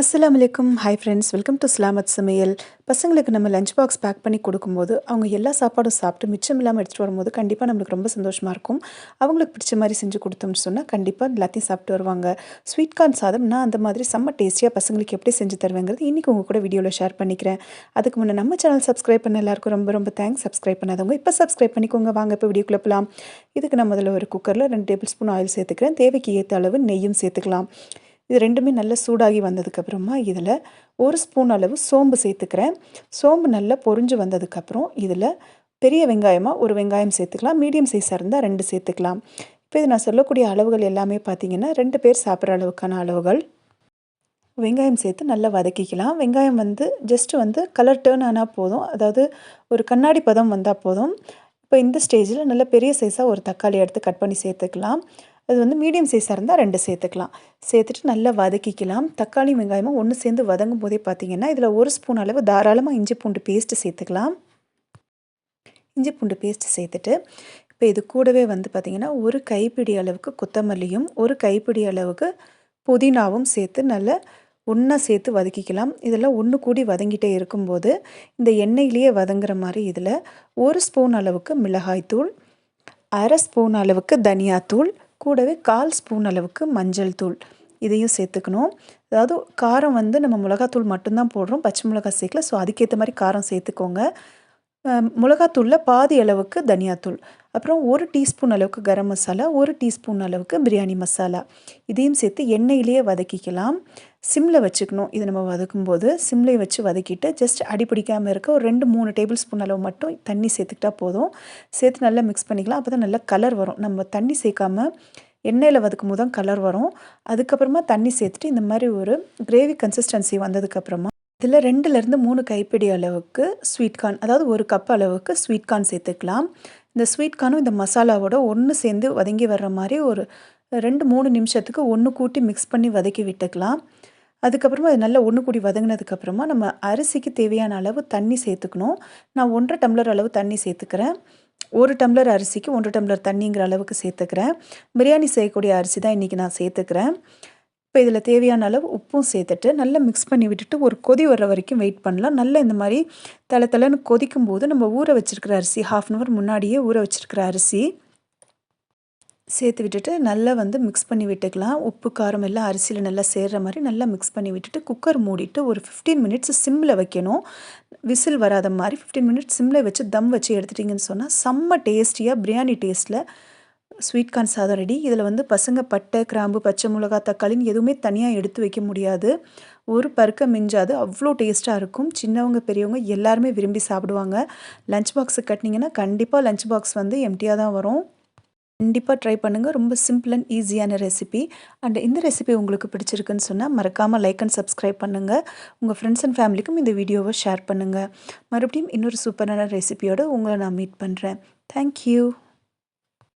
அஸ்லாம் வலைக்கும் hi friends welcome to ஸ்லாமத் சமையல் பசங்களுக்கு நம்ம லஞ்ச் பாக்ஸ் பேக் பண்ணி கொடுக்கும்போது அவங்க எல்லா சாப்பாடும் சாப்பிட்டு மிச்சம் இல்லாமல் எடுத்துகிட்டு வரும்போது கண்டிப்பாக நம்மளுக்கு ரொம்ப சந்தோஷமாக இருக்கும். அவங்களுக்கு பிடிச்ச மாதிரி செஞ்சு கொடுத்தோம்னு சொன்னால் கண்டிப்பாக எல்லாத்தையும் சாப்பிட்டு வருவாங்க. ஸ்வீட் கார்ன் சாதம் நான் அந்த மாதிரி செம்ம டேஸ்டியாக பசங்களுக்கு எப்படி செஞ்சு தருவேங்கிறது இன்றைக்கி உங்கள் கூட வீடியோவில் ஷேர் பண்ணிக்கிறேன். அதுக்கு முன்னே நம்ம சேனல் சப்ஸ்கிரைப் பண்ண எல்லாருக்கும் ரொம்ப ரொம்ப தேங்க்ஸ் சப்ஸ்கிரைப் பண்ணாதவங்க இப்போ சப்ஸ்கிரைப் பண்ணிக்கோங்க. வாங்க இப்போ வீடியோக்குள்ளே போகலாம் இதுக்கு நான் முதல்ல ஒரு குக்கரில் ரெண்டு டேபிள் ஸ்பூன் ஆயில் சேர்த்துக்கிறேன். தேவைக்கு ஏற்ற அளவு நெய்யும் சேர்த்துக்கலாம். இது ரெண்டுமே நல்லா சூடாகி வந்ததுக்கப்புறமா இதில் ஒரு ஸ்பூன் அளவு சோம்பு சேர்த்துக்கிறேன். சோம்பு நல்லா பொரிஞ்சு வந்ததுக்கப்புறம் இதில் பெரிய வெங்காயமாக ஒரு வெங்காயம் சேர்த்துக்கலாம். மீடியம் சைஸாக இருந்தால் ரெண்டு சேர்த்துக்கலாம். இப்போ இது நான் சொல்லக்கூடிய அளவுகள் எல்லாமே பார்த்திங்கன்னா ரெண்டு பேர் சாப்பிட்ற அளவுக்கான அளவுகள். வெங்காயம் சேர்த்து நல்லா வதக்கிக்கலாம். வெங்காயம் வந்து ஜஸ்ட்டு வந்து கலர் டேர்ன் ஆனால் போதும். அதாவது ஒரு கண்ணாடி பதம் வந்தால் போதும். இப்போ இந்த ஸ்டேஜில் நல்ல பெரிய சைஸாக ஒரு தக்காளி எடுத்து கட் பண்ணி சேர்த்துக்கலாம். அது வந்து மீடியம் சைஸாக இருந்தால் ரெண்டு சேர்த்துக்கலாம். சேர்த்துட்டு நல்லா வதக்கிக்கலாம். தக்காளி வெங்காயமும் ஒன்று சேர்ந்து வதங்கும் போதே பார்த்தீங்கன்னா இதில் ஒரு ஸ்பூன் அளவு தாராளமாக இஞ்சி பூண்டு பேஸ்ட்டு சேர்த்துக்கலாம். இஞ்சி பூண்டு பேஸ்ட்டு சேர்த்துட்டு இப்போ இது கூடவே வந்து பார்த்திங்கன்னா ஒரு கைப்பிடி அளவுக்கு கொத்தமல்லியும் ஒரு கைப்பிடி அளவுக்கு புதினாவும் சேர்த்து நல்லா ஒன்றா சேர்த்து வதக்கிக்கலாம். இதெல்லாம் ஒன்று கூடி வதங்கிட்டே இருக்கும்போது இந்த எண்ணெயிலேயே வதங்குற மாதிரி இதில் ஒரு ஸ்பூன் அளவுக்கு மிளகாய்த்தூள் அரை ஸ்பூன் அளவுக்கு தனியாத்தூள் கூடவே கால் ஸ்பூன் அளவுக்கு மஞ்சள் தூள் இதையும் சேர்த்துக்கணும். அதாவது காரம் வந்து நம்ம மிளகாத்தூள் மட்டும்தான் போடுறோம். பச்சை மிளகா சேர்க்கல. ஸோ அதுக்கேற்ற மாதிரி காரம் சேர்த்துக்கோங்க. மிளகாத்தூளில் பாதி அளவுக்கு தனியாத்தூள். அப்புறம் ஒரு டீஸ்பூன் அளவுக்கு கரம் மசாலா ஒரு டீஸ்பூன் அளவுக்கு பிரியாணி மசாலா. இதையும் சேர்த்து எண்ணெயிலேயே வதக்கிக்கலாம். சிம்மில் வச்சுக்கணும். இது நம்ம வதக்கும்போது சிம்மில் வச்சு வதக்கிட்டு ஜஸ்ட் அடி பிடிக்காமல் இருக்க ஒரு ரெண்டு மூணு டேபிள் ஸ்பூன் அளவு மட்டும் தண்ணி சேர்த்துக்கிட்டா போதும். சேர்த்து நல்லா மிக்ஸ் பண்ணிக்கலாம். அப்போ தான் நல்லா கலர் வரும். நம்ம தண்ணி சேர்க்காமல் எண்ணெயில் வதக்கும் போது தான் கலர் வரும். அதுக்கப்புறமா தண்ணி சேர்த்துட்டு இந்த மாதிரி ஒரு கிரேவி கன்சிஸ்டன்சி வந்ததுக்கப்புறமா இதில் ரெண்டுலேருந்து மூணு கைப்பிடி அளவுக்கு ஸ்வீட் கார்ன் அதாவது ஒரு கப் அளவுக்கு ஸ்வீட் கார்ன் சேர்த்துக்கலாம். இந்த ஸ்வீட் கார்னும் இந்த மசாலாவோட ஒன்று சேர்ந்து வதங்கி வர்ற மாதிரி ஒரு ரெண்டு மூணு நிமிஷத்துக்கு ஒன்று கூட்டி மிக்ஸ் பண்ணி வதக்கி விட்டுக்கலாம். அதுக்கப்புறமா அது நல்லா ஒன்று கூடி வதங்கினதுக்கப்புறமா நம்ம அரிசிக்கு தேவையான அளவு தண்ணி சேர்த்துக்கணும். நான் ஒன்றரை டம்ளர் அளவு தண்ணி சேர்த்துக்கிறேன். ஒரு டம்ளர் அரிசிக்கு ஒன்றரை டம்ளர் தண்ணிங்கிற அளவுக்கு சேர்த்துக்கிறேன். பிரியாணி செய்யக்கூடிய அரிசி தான் இன்றைக்கி நான் சேர்த்துக்கிறேன். இப்போ இதில் தேவையான அளவு உப்பும் சேர்த்துட்டு நல்லா மிக்ஸ் பண்ணி விட்டுட்டு ஒரு கொதி வர்ற வரைக்கும் வெயிட் பண்ணலாம். நல்லா இந்த மாதிரி தலை தலைன்னு கொதிக்கும் போது நம்ம ஊற வச்சுருக்கிற அரிசி ஹாஃப் அன் ஹவர் முன்னாடியே ஊற வச்சுருக்கிற அரிசி சேர்த்து விட்டுட்டு நல்லா வந்து மிக்ஸ் பண்ணி விட்டுக்கலாம். உப்பு காரம் எல்லாம் அரிசியில் நல்லா சேர்கிற மாதிரி நல்லா மிக்ஸ் பண்ணி விட்டுட்டு குக்கர் மூடிட்டு ஒரு ஃபிஃப்டீன் மினிட்ஸ் சிம்மில் வைக்கணும். விசில் வராத மாதிரி ஃபிஃப்டீன் மினிட்ஸ் சிம்மில் வச்சு தம் வச்சு எடுத்துட்டிங்கன்னு சொன்னால் செம்ம டேஸ்டியாக பிரியாணி டேஸ்ட்டில் ஸ்வீட் கார்ன் சாதம் ரெடி இதில் வந்து பசங்க பட்டை கிராம்பு பச்சை மிளகா தக்காளின்னு எதுவுமே தனியாக எடுத்து வைக்க முடியாது. ஒரு பருக்க மிஞ்சாது. அவ்வளோ டேஸ்ட்டாக இருக்கும். சின்னவங்க பெரியவங்க எல்லாருமே விரும்பி சாப்பிடுவாங்க. லஞ்ச் பாக்ஸு கட்டினீங்கன்னா கண்டிப்பாக லஞ்ச் பாக்ஸ் வந்து எம்டியாக தான் வரும். கண்டிப்பாக ட்ரை பண்ணுங்கள் ரொம்ப சிம்பிள் அண்ட் ஈஸியான ரெசிபி அண்ட் இந்த ரெசிபி உங்களுக்கு பிடிச்சிருக்குன்னு சொன்னால் மறக்காமல் லைக் அண்ட் சப்ஸ்கிரைப் பண்ணுங்கள் உங்கள் ஃப்ரெண்ட்ஸ் அண்ட் ஃபேமிலிக்கும் இந்த வீடியோவை ஷேர் பண்ணுங்கள் மறுபடியும் இன்னொரு சூப்பரான ரெசிபியோடு உங்களை நான் மீட் பண்ணுறேன் தேங்க்யூ